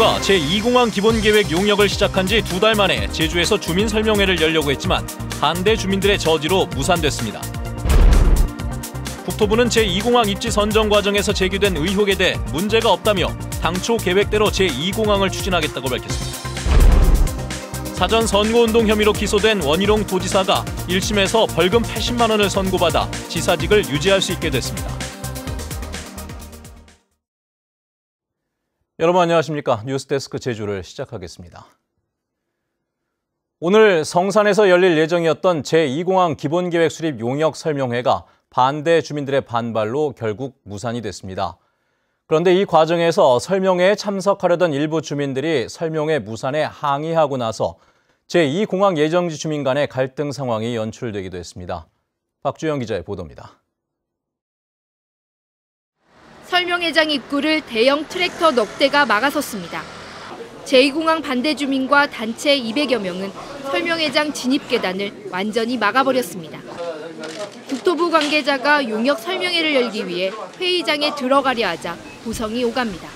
국토부가 제2공항 기본계획 용역을 시작한 지 두 달 만에 제주에서 주민 설명회를 열려고 했지만 반대 주민들의 저지로 무산됐습니다. 국토부는 제2공항 입지 선정 과정에서 제기된 의혹에 대해 문제가 없다며 당초 계획대로 제2공항을 추진하겠다고 밝혔습니다. 사전 선거운동 혐의로 기소된 원희룡 도지사가 1심에서 벌금 80만 원을 선고받아 지사직을 유지할 수 있게 됐습니다. 여러분 안녕하십니까? 뉴스데스크 제주를 시작하겠습니다. 오늘 성산에서 열릴 예정이었던 제2공항 기본계획 수립 용역 설명회가 반대 주민들의 반발로 결국 무산이 됐습니다. 그런데 이 과정에서 설명회에 참석하려던 일부 주민들이 설명회 무산에 항의하고 나서 제2공항 예정지 주민 간의 갈등 상황이 연출되기도 했습니다. 박주영 기자의 보도입니다. 설명회장 입구를 대형 트랙터 넉 대가 막아섰습니다. 제2공항 반대 주민과 단체 200여 명은 설명회장 진입 계단을 완전히 막아버렸습니다. 국토부 관계자가 용역 설명회를 열기 위해 회의장에 들어가려 하자 고성이 오갑니다.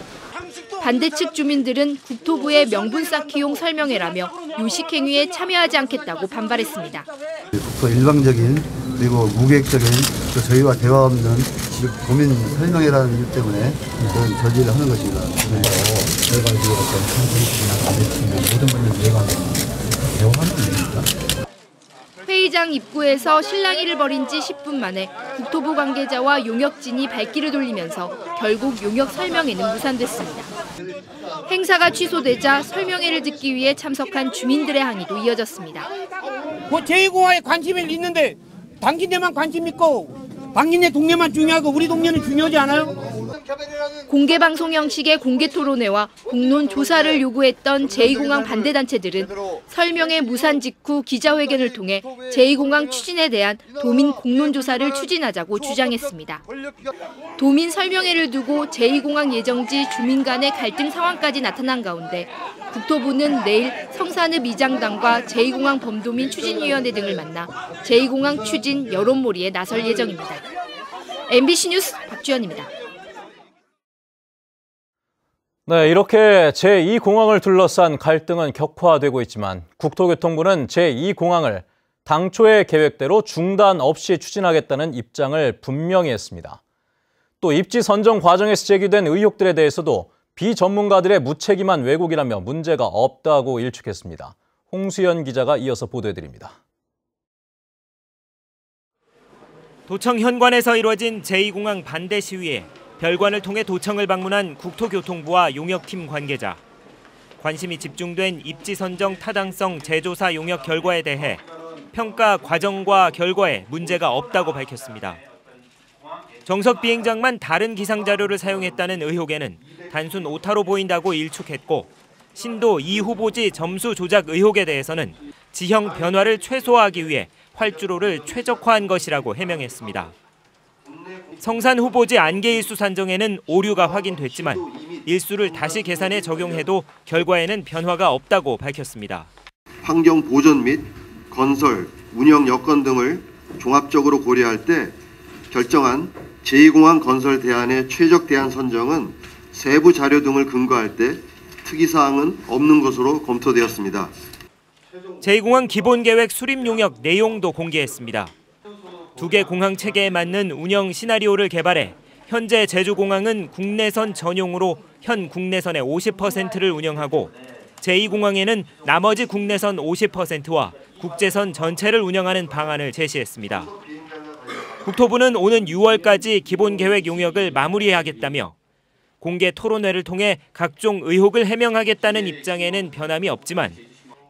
반대 측 주민들은 국토부의 명분 쌓기용 설명회라며 요식 행위에 참여하지 않겠다고 반발했습니다. 국토 일방적인 그리고 무계획적인 또 저희와 대화 없는 고민 설명회라는 이유 때문에 저는 저지를 하는 것입니다. 그래서 저희가 이제 어떤 선생님이나 반대층이나 모든 분들 이해가 대화하는 겁니다. 회의장 입구에서 실랑이를 벌인 지 10분 만에 국토부 관계자와 용역진이 발길을 돌리면서 결국 용역 설명회는 무산됐습니다. 행사가 취소되자 설명회를 듣기 위해 참석한 주민들의 항의도 이어졌습니다. 그 제2공항에 관심이 있는데 당신네만 관심 있고 당신네 동네만 중요하고 우리 동네는 중요하지 않아요? 공개 방송 형식의 공개 토론회와 공론 조사를 요구했던 제2공항 반대 단체들은 설명회 무산 직후 기자회견을 통해 제2공항 추진에 대한 도민 공론 조사를 추진하자고 주장했습니다. 도민 설명회를 두고 제2공항 예정지 주민 간의 갈등 상황까지 나타난 가운데 국토부는 내일 성산읍 이장단과 제2공항 범도민 추진위원회 등을 만나 제2공항 추진 여론몰이에 나설 예정입니다. MBC 뉴스 박주연입니다. 네, 이렇게 제2공항을 둘러싼 갈등은 격화되고 있지만 국토교통부는 제2공항을 당초의 계획대로 중단 없이 추진하겠다는 입장을 분명히 했습니다. 또 입지 선정 과정에서 제기된 의혹들에 대해서도 비전문가들의 무책임한 왜곡이라며 문제가 없다고 일축했습니다. 홍수연 기자가 이어서 보도해드립니다. 도청 현관에서 이루어진 제2공항 반대 시위에 별관을 통해 도청을 방문한 국토교통부와 용역팀 관계자. 관심이 집중된 입지 선정 타당성 재조사 용역 결과에 대해 평가 과정과 결과에 문제가 없다고 밝혔습니다. 정석 비행장만 다른 기상 자료를 사용했다는 의혹에는 단순 오타로 보인다고 일축했고 신도 2 후보지 점수 조작 의혹에 대해서는 지형 변화를 최소화하기 위해 활주로를 최적화한 것이라고 해명했습니다. 성산 후보지 안개일수 산정에는 오류가 확인됐지만 일수를 다시 계산해 적용해도 결과에는 변화가 없다고 밝혔습니다. 환경 보존 및 건설, 운영 여건 등을 종합적으로 고려할 때 결정한 제2공항 건설 대안의 최적 대안 선정은 세부 자료 등을 근거할 때 특이사항은 없는 것으로 검토되었습니다. 제2공항 기본계획 수립 용역 내용도 공개했습니다. 두 개 공항 체계에 맞는 운영 시나리오를 개발해 현재 제주공항은 국내선 전용으로 현 국내선의 50%를 운영하고 제2공항에는 나머지 국내선 50%와 국제선 전체를 운영하는 방안을 제시했습니다. 국토부는 오는 6월까지 기본 계획 용역을 마무리하겠다며 공개 토론회를 통해 각종 의혹을 해명하겠다는 입장에는 변함이 없지만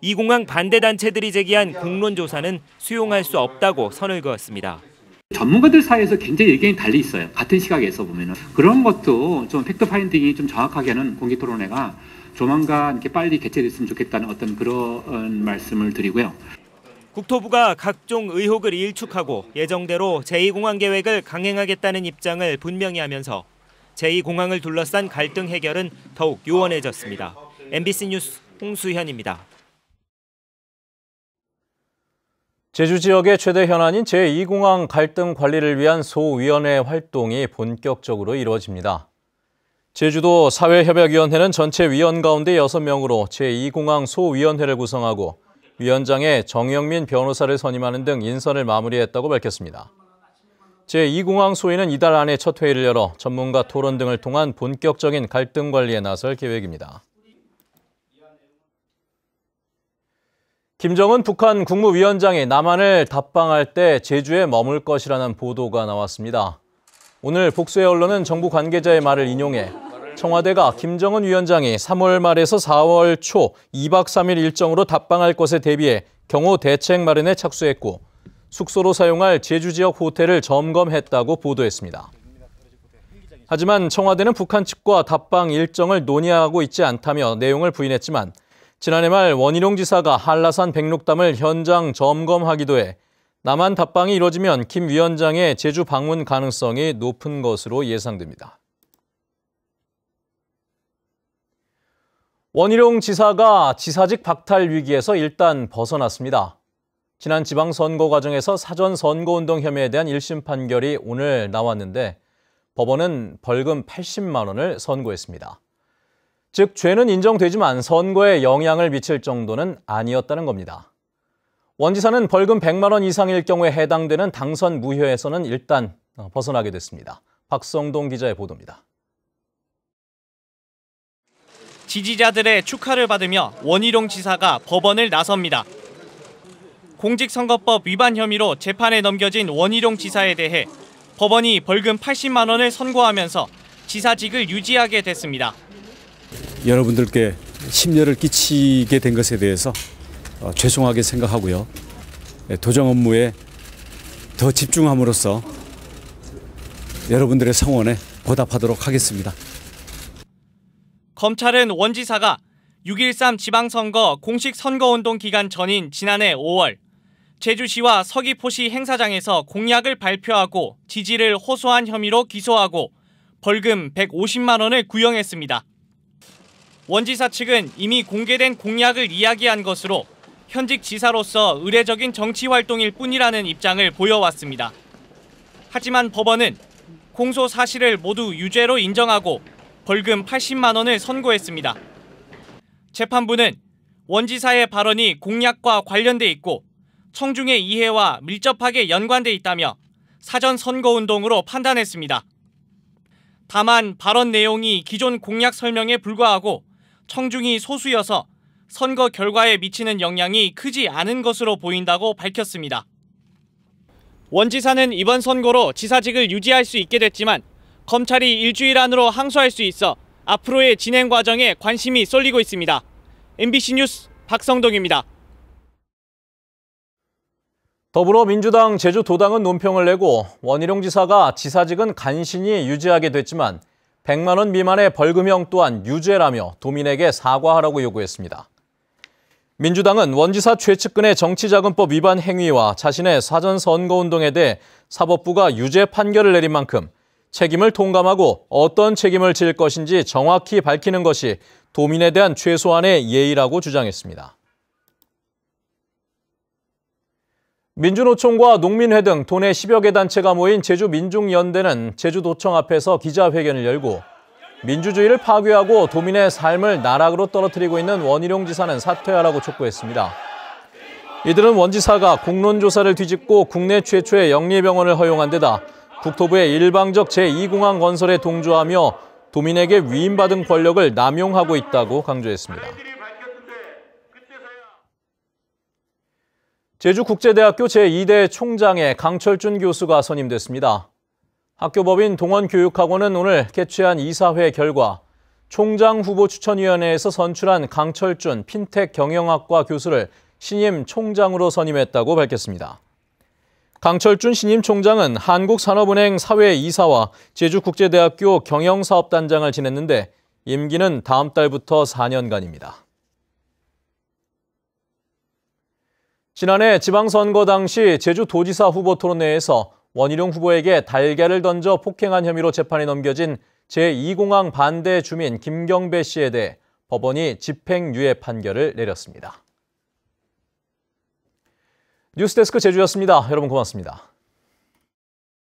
이 공항 반대 단체들이 제기한 공론 조사는 수용할 수 없다고 선을 그었습니다. 전문가들 사이에서 굉장히 의견이 달리 있어요. 같은 시각에서 보면은 그런 것도 좀 팩트 파인딩이 좀 정확하게 하는 공개 토론회가 조만간 이렇게 빨리 개최됐으면 좋겠다는 어떤 그런 말씀을 드리고요. 국토부가 각종 의혹을 일축하고 예정대로 제2공항 계획을 강행하겠다는 입장을 분명히 하면서 제2공항을 둘러싼 갈등 해결은 더욱 요원해졌습니다. MBC 뉴스 홍수현입니다. 제주 지역의 최대 현안인 제2공항 갈등 관리를 위한 소위원회 활동이 본격적으로 이루어집니다. 제주도 사회협약위원회는 전체 위원 가운데 6명으로 제2공항 소위원회를 구성하고 위원장에 정영민 변호사를 선임하는 등 인선을 마무리했다고 밝혔습니다. 제2공항 소위는 이달 안에 첫 회의를 열어 전문가 토론 등을 통한 본격적인 갈등 관리에 나설 계획입니다. 김정은 북한 국무위원장이 남한을 답방할 때 제주에 머물 것이라는 보도가 나왔습니다. 오늘 복수의 언론은 정부 관계자의 말을 인용해 청와대가 김정은 위원장이 3월 말에서 4월 초 2박 3일 일정으로 답방할 것에 대비해 경호 대책 마련에 착수했고 숙소로 사용할 제주 지역 호텔을 점검했다고 보도했습니다. 하지만 청와대는 북한 측과 답방 일정을 논의하고 있지 않다며 내용을 부인했지만 지난해 말 원희룡 지사가 한라산 백록담을 현장 점검하기도 해 남한 답방이 이뤄지면 김 위원장의 제주 방문 가능성이 높은 것으로 예상됩니다. 원희룡 지사가 지사직 박탈 위기에서 일단 벗어났습니다. 지난 지방선거 과정에서 사전 선거운동 혐의에 대한 1심 판결이 오늘 나왔는데 법원은 벌금 80만 원을 선고했습니다. 즉 죄는 인정되지만 선거에 영향을 미칠 정도는 아니었다는 겁니다. 원 지사는 벌금 100만 원 이상일 경우에 해당되는 당선 무효에서는 일단 벗어나게 됐습니다. 박성동 기자의 보도입니다. 지지자들의 축하를 받으며 원희룡 지사가 법원을 나섭니다. 공직선거법 위반 혐의로 재판에 넘겨진 원희룡 지사에 대해 법원이 벌금 80만 원을 선고하면서 지사직을 유지하게 됐습니다. 여러분들께 심려를 끼치게 된 것에 대해서 어, 죄송하게 생각하고요. 예, 도정 업무에 더 집중함으로써 여러분들의 성원에 보답하도록 하겠습니다. 검찰은 원 지사가 6.13 지방선거 공식 선거운동 기간 전인 지난해 5월 제주시와 서귀포시 행사장에서 공약을 발표하고 지지를 호소한 혐의로 기소하고 벌금 150만 원을 구형했습니다. 원 지사 측은 이미 공개된 공약을 이야기한 것으로 현직 지사로서 의례적인 정치 활동일 뿐이라는 입장을 보여왔습니다. 하지만 법원은 공소 사실을 모두 유죄로 인정하고 벌금 80만 원을 선고했습니다. 재판부는 원 지사의 발언이 공약과 관련돼 있고 청중의 이해와 밀접하게 연관돼 있다며 사전 선거운동으로 판단했습니다. 다만 발언 내용이 기존 공약 설명에 불과하고 청중이 소수여서 선거 결과에 미치는 영향이 크지 않은 것으로 보인다고 밝혔습니다. 원 지사는 이번 선거로 지사직을 유지할 수 있게 됐지만 검찰이 일주일 안으로 항소할 수 있어 앞으로의 진행 과정에 관심이 쏠리고 있습니다. MBC 뉴스 박성동입니다. 더불어민주당 제주도당은 논평을 내고 원희룡 지사가 지사직은 간신히 유지하게 됐지만 100만 원 미만의 벌금형 또한 유죄라며 도민에게 사과하라고 요구했습니다. 민주당은 원지사 최측근의 정치자금법 위반 행위와 자신의 사전 선거운동에 대해 사법부가 유죄 판결을 내린 만큼 책임을 통감하고 어떤 책임을 질 것인지 정확히 밝히는 것이 도민에 대한 최소한의 예의라고 주장했습니다. 민주노총과 농민회 등 도내 10여 개 단체가 모인 제주민중연대는 제주도청 앞에서 기자회견을 열고 민주주의를 파괴하고 도민의 삶을 나락으로 떨어뜨리고 있는 원희룡 지사는 사퇴하라고 촉구했습니다. 이들은 원 지사가 공론조사를 뒤집고 국내 최초의 영리병원을 허용한 데다 국토부의 일방적 제2공항 건설에 동조하며 도민에게 위임받은 권력을 남용하고 있다고 강조했습니다. 제주국제대학교 제2대 총장에 강철준 교수가 선임됐습니다. 학교법인 동원교육학원은 오늘 개최한 이사회 결과 총장 후보 추천위원회에서 선출한 강철준 핀텍 경영학과 교수를 신임 총장으로 선임했다고 밝혔습니다. 강철준 신임 총장은 한국산업은행 사회이사와 제주국제대학교 경영사업단장을 지냈는데 임기는 다음 달부터 4년간입니다. 지난해 지방선거 당시 제주도지사 후보 토론회에서 원희룡 후보에게 달걀을 던져 폭행한 혐의로 재판에 넘겨진 제2공항 반대 주민 김경배 씨에 대해 법원이 집행유예 판결을 내렸습니다. 뉴스데스크 제주였습니다. 여러분 고맙습니다.